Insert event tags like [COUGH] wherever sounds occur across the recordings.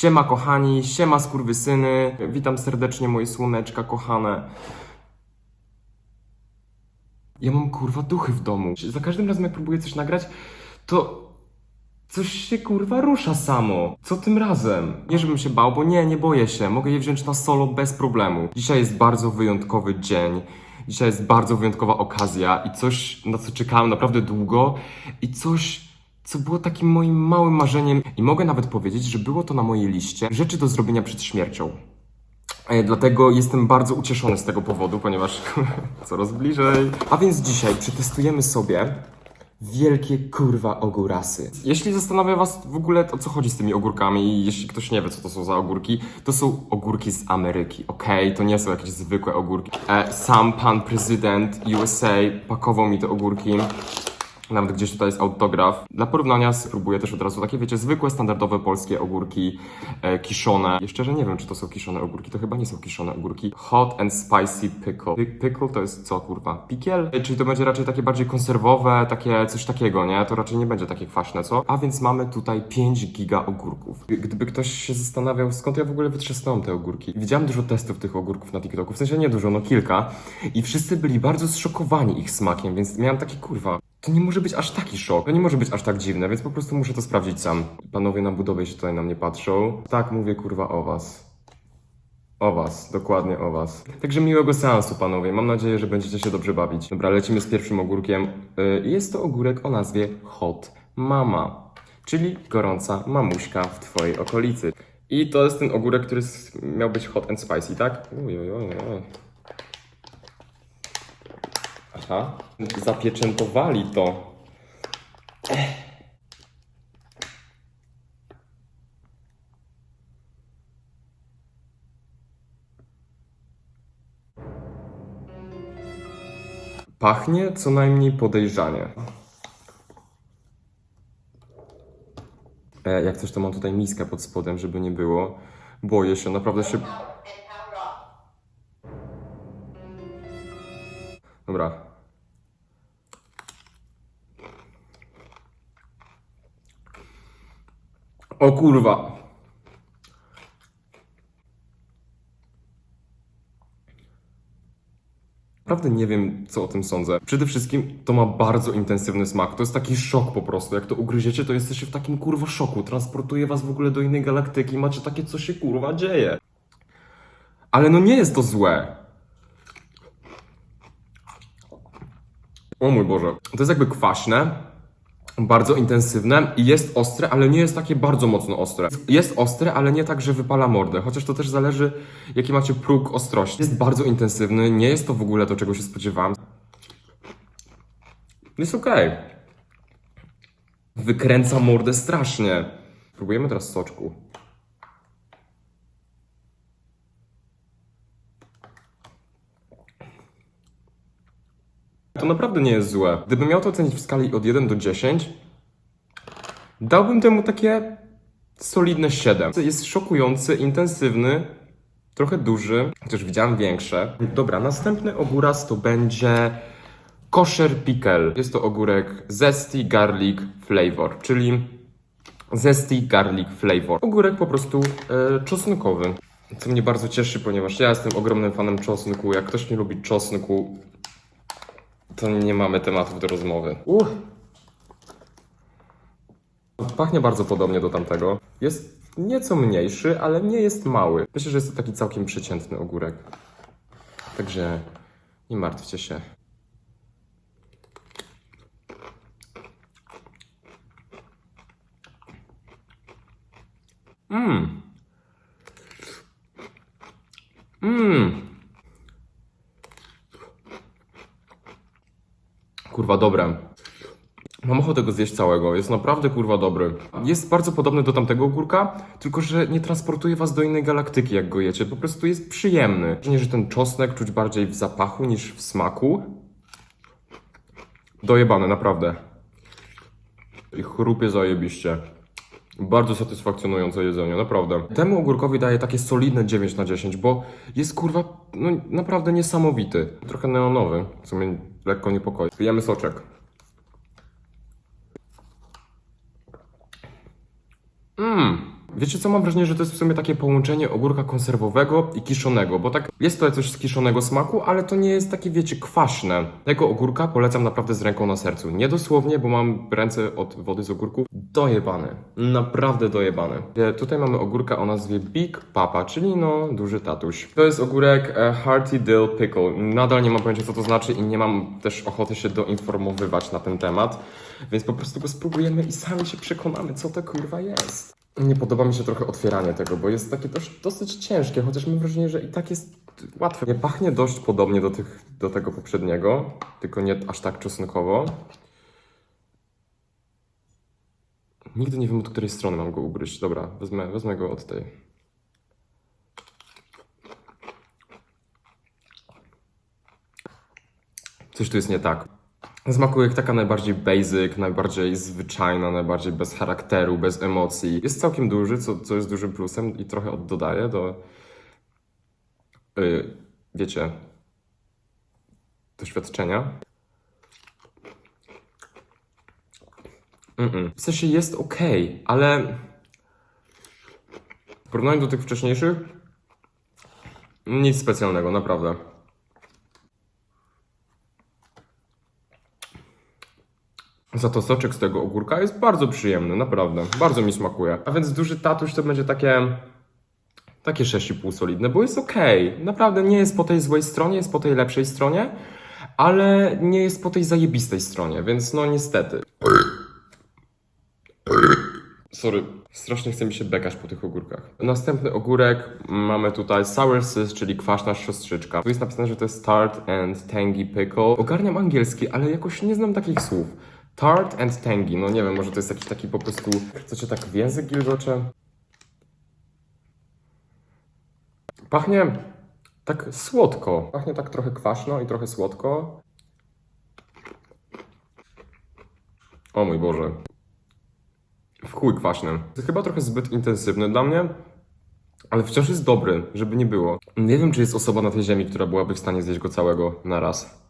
Siema kochani, siema skurwysyny. Witam serdecznie moje słoneczka kochane. Ja mam kurwa duchy w domu. Za każdym razem jak próbuję coś nagrać, to coś się kurwa rusza samo. Co tym razem? Nie żebym się bał, bo nie, nie boję się. Mogę je wziąć na solo bez problemu. Dzisiaj jest bardzo wyjątkowy dzień. Dzisiaj jest bardzo wyjątkowa okazja i coś, na co czekałem naprawdę długo i coś, co było takim moim małym marzeniem i mogę nawet powiedzieć, że było to na mojej liście rzeczy do zrobienia przed śmiercią. E, Dlatego jestem bardzo ucieszony z tego powodu, ponieważ [LAUGHS] coraz bliżej. A więc dzisiaj przetestujemy sobie wielkie kurwa ogórasy. Jeśli zastanawia was w ogóle o co chodzi z tymi ogórkami i jeśli ktoś nie wie co to są za ogórki, to są ogórki z Ameryki, okej? To nie są jakieś zwykłe ogórki. E, sam pan prezydent USA pakował mi te ogórki. Nawet gdzieś tutaj jest autograf. Dla porównania spróbuję też od razu takie, wiecie, zwykłe, standardowe polskie ogórki e, kiszone. Jeszcze, że nie wiem, czy to są kiszone ogórki. To chyba nie są kiszone ogórki. Hot and spicy pickle. Pi- pickle to jest co, kurwa? Pikiel? E, Czyli to będzie raczej takie bardziej konserwowe, takie coś takiego, nie? To raczej nie będzie takie kwaśne, co? A więc mamy tutaj 5 giga ogórków. Gdyby ktoś się zastanawiał, skąd ja w ogóle wytrzasnąłem te ogórki. Widziałem dużo testów tych ogórków na TikToku, w sensie nie dużo, no kilka. I wszyscy byli bardzo zszokowani ich smakiem, więc miałem taki kurwa. To nie może być aż taki szok, to nie może być aż tak dziwne, więc po prostu muszę to sprawdzić sam. Panowie na budowie się tutaj na mnie patrzą. Tak, mówię kurwa o was. O was, dokładnie o was. Także miłego seansu, panowie. Mam nadzieję, że będziecie się dobrze bawić. Dobra, lecimy z pierwszym ogórkiem. Yy, Jest to ogórek o nazwie Hot Mama, czyli gorąca mamuśka w twojej okolicy. I to jest ten ogórek, który miał być hot and spicy, tak? Uj, Aha, zapieczętowali to. Pachnie co najmniej podejrzanie. E, jak coś, to mam tutaj miskę pod spodem, żeby nie było. Boję się, naprawdę się. Dobra. O kurwa. Naprawdę nie wiem, co o tym sądzę. Przede wszystkim to ma bardzo intensywny smak. To jest taki szok po prostu. Jak to ugryziecie, to jesteście w takim kurwa szoku. Transportuje was w ogóle do innej galaktyki. Macie takie, co się kurwa dzieje. Ale no nie jest to złe. O mój Boże. To jest jakby kwaśne, bardzo intensywne i jest ostre, ale nie jest takie bardzo mocno ostre. Jest ostre, ale nie tak, że wypala mordę, chociaż to też zależy, jaki macie próg ostrości. Jest bardzo intensywny, nie jest to w ogóle to, czego się spodziewałem. Jest okej. Wykręca mordę strasznie. Próbujemy teraz soczku. To naprawdę nie jest złe. Gdybym miał to ocenić w skali od 1 do 10, dałbym temu takie solidne 7. Jest szokujący, intensywny, trochę duży, chociaż widziałem większe. Dobra, następny ogóras to będzie kosher pickle. Jest to ogórek zesty garlic flavor, czyli zesty garlic flavor. Ogórek po prostu e, czosnkowy. Co mnie bardzo cieszy, ponieważ ja jestem ogromnym fanem czosnku. Jak ktoś nie lubi czosnku, to nie mamy tematów do rozmowy. Uh. Pachnie bardzo podobnie do tamtego. Jest nieco mniejszy, ale nie jest mały. Myślę, że jest to taki całkiem przeciętny ogórek. Także nie martwcie się. Mmm. Mmm. Kurwa, dobre. Mam ochotę go zjeść całego. Jest naprawdę kurwa dobry. Jest bardzo podobny do tamtego ogórka, tylko że nie transportuje was do innej galaktyki, jak go jecie. Po prostu jest przyjemny. Nie, że ten czosnek czuć bardziej w zapachu niż w smaku. Dojebane, naprawdę. I chrupie zajebiście. Bardzo satysfakcjonujące jedzenie, naprawdę. Temu ogórkowi daję takie solidne 9 na 10, bo jest kurwa, no naprawdę niesamowity. Trochę neonowy, co mnie lekko niepokoi. Pijemy soczek. Mmm, Wiecie co, mam wrażenie, że to jest w sumie takie połączenie ogórka konserwowego i kiszonego, bo tak jest to coś z kiszonego smaku, ale to nie jest takie, wiecie, kwaśne. Tego ogórka polecam naprawdę z ręką na sercu. Nie dosłownie, bo mam ręce od wody z ogórków dojebane. Naprawdę dojebane. E, Tutaj mamy ogórka o nazwie Big Papa, czyli no duży tatuś. To jest ogórek e, Hearty Dill Pickle. Nadal nie mam pojęcia co to znaczy i nie mam też ochoty się doinformowywać na ten temat, więc po prostu go spróbujemy i sami się przekonamy, co to kurwa jest. Nie podoba mi się trochę otwieranie tego, bo jest takie dość, dosyć ciężkie, chociaż mam wrażenie, że i tak jest łatwe. Nie pachnie dość podobnie do, tych, do tego poprzedniego, tylko nie aż tak czosnkowo. Nigdy nie wiem, od której strony mam go ugryźć. Dobra, wezmę, wezmę go od tej. Coś tu jest nie tak. Smakuje jak taka najbardziej basic, najbardziej zwyczajna, najbardziej bez charakteru, bez emocji. Jest całkiem duży, co, co jest dużym plusem i trochę oddodaje do, yy, wiecie, doświadczenia. Mm-mm. W sensie jest ok, ale w porównaniu do tych wcześniejszych, nic specjalnego, naprawdę. Za to soczek z tego ogórka jest bardzo przyjemny, naprawdę. Bardzo mi smakuje. A więc duży tatuś to będzie takie. Takie 6,5 solidne, bo jest ok. Naprawdę nie jest po tej złej stronie, jest po tej lepszej stronie, ale nie jest po tej zajebistej stronie, więc no niestety. Sorry, strasznie chce mi się bekać po tych ogórkach. Następny ogórek mamy tutaj sour sis, czyli kwaśna siostrzyczka. Tu jest napisane, że to jest tart and tangy pickle. Ogarniam angielski, ale jakoś nie znam takich słów. Tart and tangy, no nie wiem, może to jest jakiś taki po prostu... Co cię tak w język gilgocze? Pachnie tak słodko. Pachnie tak trochę kwaśno i trochę słodko. O mój Boże. W chuj kwaśny. To chyba trochę zbyt intensywny dla mnie, ale wciąż jest dobry, żeby nie było. Nie wiem, czy jest osoba na tej ziemi, która byłaby w stanie zjeść go całego na raz.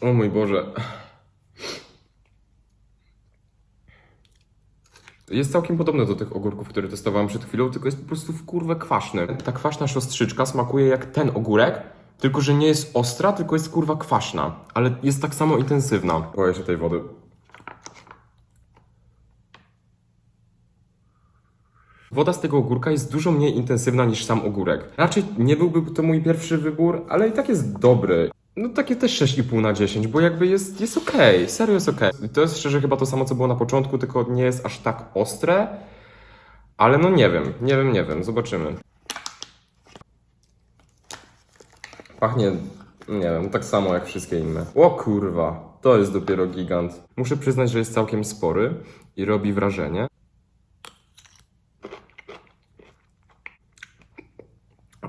O mój Boże. Jest całkiem podobny do tych ogórków, które testowałem przed chwilą, tylko jest po prostu w kurwę kwaśny. Ta kwaśna siostrzyczka smakuje jak ten ogórek, tylko że nie jest ostra, tylko jest kurwa kwaśna, ale jest tak samo intensywna. Boję się tej wody. Woda z tego ogórka jest dużo mniej intensywna niż sam ogórek. Raczej nie byłby to mój pierwszy wybór, ale i tak jest dobry. No takie też 6,5 na 10, bo jakby jest, jest okej, serio jest okej. To jest szczerze chyba to samo, co było na początku, tylko nie jest aż tak ostre. Ale no nie wiem, nie wiem, nie wiem, zobaczymy. Pachnie, nie wiem, tak samo jak wszystkie inne. O kurwa, to jest dopiero gigant. Muszę przyznać, że jest całkiem spory i robi wrażenie.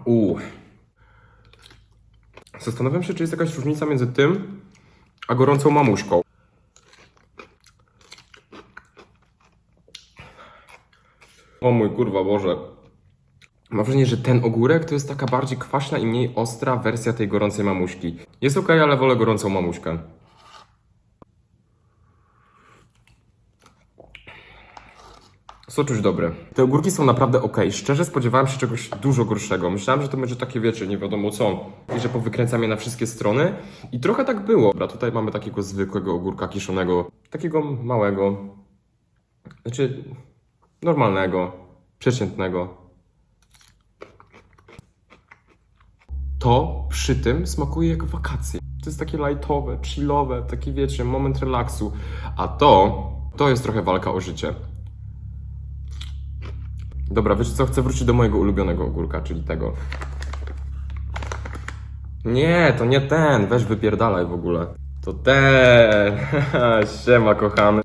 Uuu. Zastanawiam się, czy jest jakaś różnica między tym, a gorącą mamuśką. O mój kurwa Boże. Mam wrażenie, że ten ogórek to jest taka bardziej kwaśna i mniej ostra wersja tej gorącej mamuśki. Jest okej, ale wolę gorącą mamuśkę. Soczuś dobry. Te ogórki są naprawdę ok. Szczerze spodziewałem się czegoś dużo gorszego. Myślałem, że to będzie takie, wiecie, nie wiadomo co. I że powykręcam je na wszystkie strony. I trochę tak było. Dobra, tutaj mamy takiego zwykłego ogórka kiszonego. Takiego małego. Znaczy, normalnego. Przeciętnego. To przy tym smakuje jak wakacje. To jest takie lightowe, chillowe, taki wiecie, moment relaksu. A to, to jest trochę walka o życie. Dobra, wiecie co? Chcę wrócić do mojego ulubionego ogórka, czyli tego. Nie, to nie ten. Weź wypierdalaj w ogóle. To ten. [LAUGHS] Siema, kochany.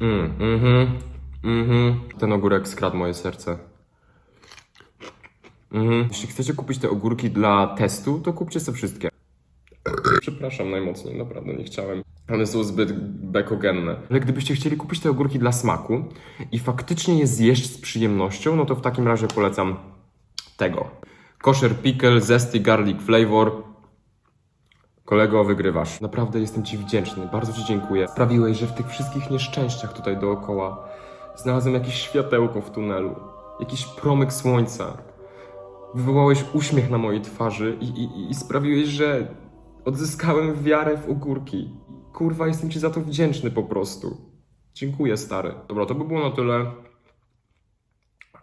Mm, mhm, mhm. Ten ogórek skradł moje serce. Mhm. Jeśli chcecie kupić te ogórki dla testu, to kupcie sobie wszystkie. Przepraszam najmocniej, naprawdę nie chciałem. One są zbyt bekogenne. Ale gdybyście chcieli kupić te ogórki dla smaku i faktycznie je zjeść z przyjemnością, no to w takim razie polecam tego. Kosher pickle, zesty garlic flavor. Kolego, wygrywasz. Naprawdę jestem Ci wdzięczny, bardzo Ci dziękuję. Sprawiłeś, że w tych wszystkich nieszczęściach tutaj dookoła Znalazłem jakieś światełko w tunelu, jakiś promyk słońca. Wywołałeś uśmiech na mojej twarzy i, i, i sprawiłeś, że odzyskałem wiarę w ogórki. Kurwa, jestem ci za to wdzięczny po prostu. Dziękuję, stary. Dobra, to by było na tyle.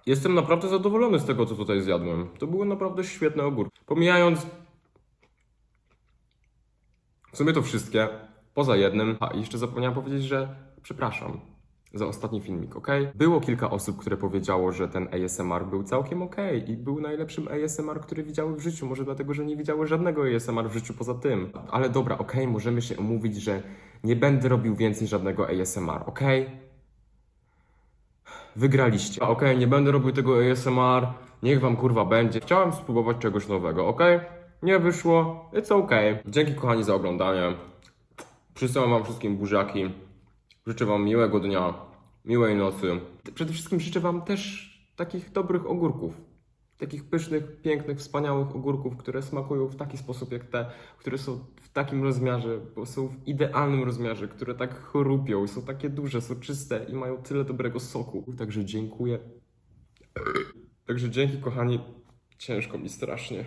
Jestem naprawdę zadowolony z tego, co tutaj zjadłem. To były naprawdę świetne ogórki. Pomijając w sumie to wszystkie, poza jednym. A jeszcze zapomniałem powiedzieć, że przepraszam za ostatni filmik, ok? Było kilka osób, które powiedziało, że ten ASMR był całkiem ok i był najlepszym ASMR, który widziały w życiu. Może dlatego, że nie widziały żadnego ASMR w życiu poza tym. Ale dobra, ok, możemy się umówić, że nie będę robił więcej żadnego ASMR, ok? Wygraliście. Ok, nie będę robił tego ASMR. Niech wam kurwa będzie. Chciałem spróbować czegoś nowego, ok? Nie wyszło. It's ok. Dzięki kochani za oglądanie. Przysyłam wam wszystkim buziaki. Życzę wam miłego dnia, miłej nocy. Przede wszystkim życzę wam też takich dobrych ogórków. Takich pysznych, pięknych, wspaniałych ogórków, które smakują w taki sposób jak te, które są w takim rozmiarze, bo są w idealnym rozmiarze, które tak chrupią, są takie duże, są czyste i mają tyle dobrego soku. Także dziękuję. Także dzięki kochani. Ciężko mi strasznie.